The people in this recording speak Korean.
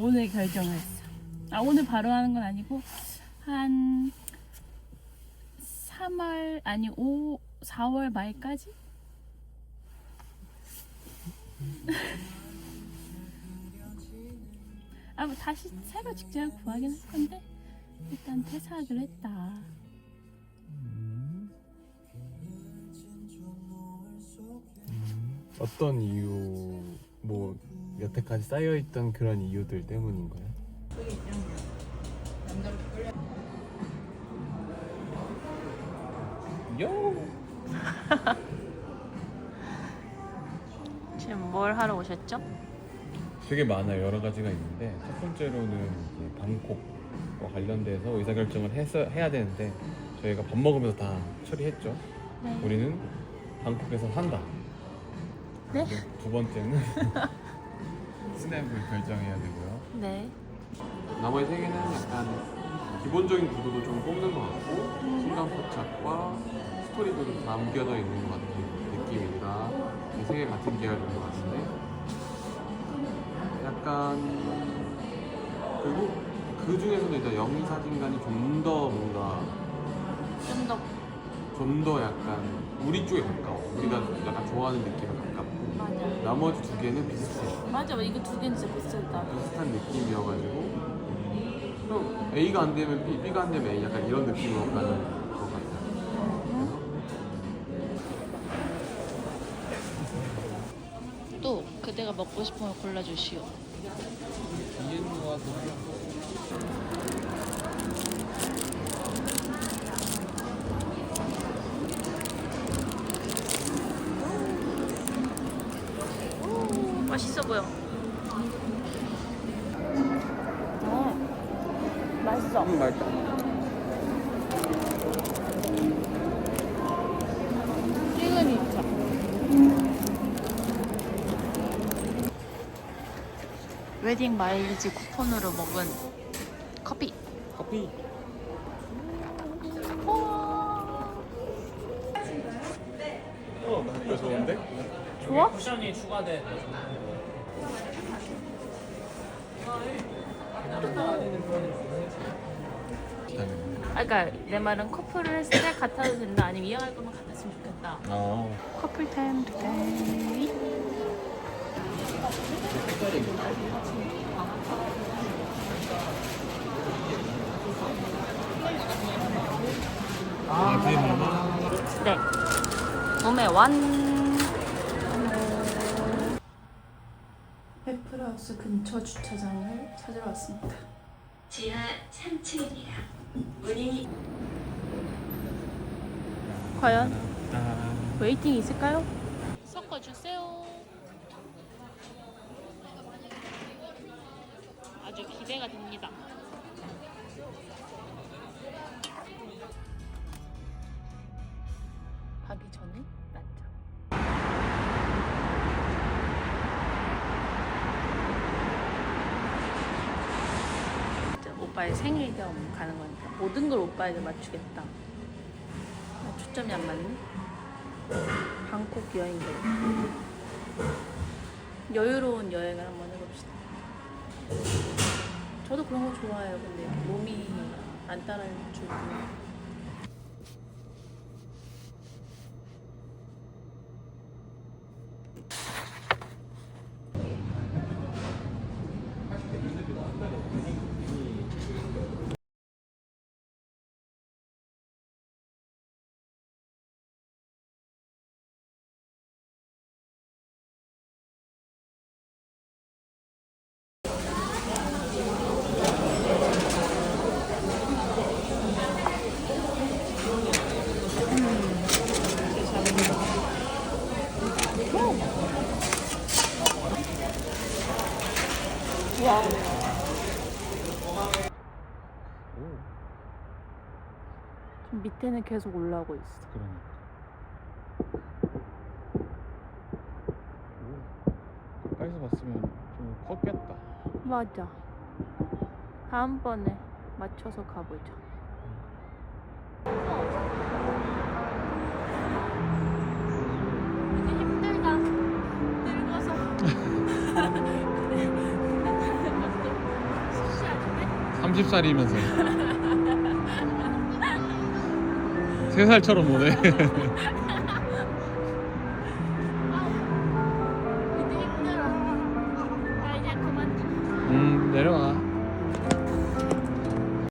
오늘 결정했어. 아 오늘 바로 하는 건 아니고 한 3월 아니 5 4월 말까지? 아, 뭐 다시 새로 직장을 구하긴 할 건데 일단 퇴사하기로 했다. 어떤 이유 뭐 여태까지 쌓여있던 그런 이유들 때문인가요? 요! 지금 뭘 하러 오셨죠? 되게 많아요 여러 가지가 있는데 첫 번째로는 이제 방콕과 관련돼서 의사결정을 해서 해야 되는데 저희가 밥 먹으면서 다 처리했죠 네. 우리는 방콕에서 산다 네? 두 번째는 스냅을 결정해야 되고요 네. 나머지 세 개는 약간 기본적인 구도도 좀 뽑는 것 같고 순간 포착과 스토리도 좀 담겨져 있는 것 같은 느낌이라 이세개 같은 계열인 것 같은데 약간 그리고 그 중에서도 일단 영희 사진관이 좀 더 뭔가 좀 더 좀 더 약간 우리 쪽에 가까워 우리가 약간 좋아하는 맞아. 나머지 두 개는 비슷해 맞아. 이거 두 개는 진짜 비슷하다. 비슷한 느낌이어가지고 그럼 A가 안 되면 B, B가 안 되면 A 약간 이런 느낌으로 가는 것 같아요. 또 그대가 먹고 싶은 걸 골라주시오. 오, 맛있어 보여. 어, 맛있어. 음 맛있다. 시그니처. 웨딩 마일리지 쿠폰으로 먹은 커피. 커피. 어, 이거 좋은데? 좋아? 쿠션이 추가된 아, 그러니까 내 말은 커플을 했을 때 같아도 된다. 아니면 이왕할 거면 같았으면 좋겠다. 아. 커플 타임 투데이. 아, 그게? 네. 몸에 완. 페프라우스 근처 주차장을 찾으러 왔습니다. 지하 3층입니다. 문이 과연 아. 웨이팅 있을까요? 섞어 주세요. 아주 기대가 됩니다. 오빠의 생일 겸 가는 거니까 모든 걸 오빠에게 맞추겠다. 아, 초점이 안 맞네. 방콕 여행 계획. 여유로운 여행을 한번 해봅시다. 저도 그런 거 좋아해요. 근데 몸이 안 따라주고. 와. 좀 밑에는 계속 올라오고 있어. 그러니까. 오. 가까이서 봤으면 좀 컸겠다. 맞아. 다음번에 맞춰서 가보자. 30살이면서. 3살처럼 노네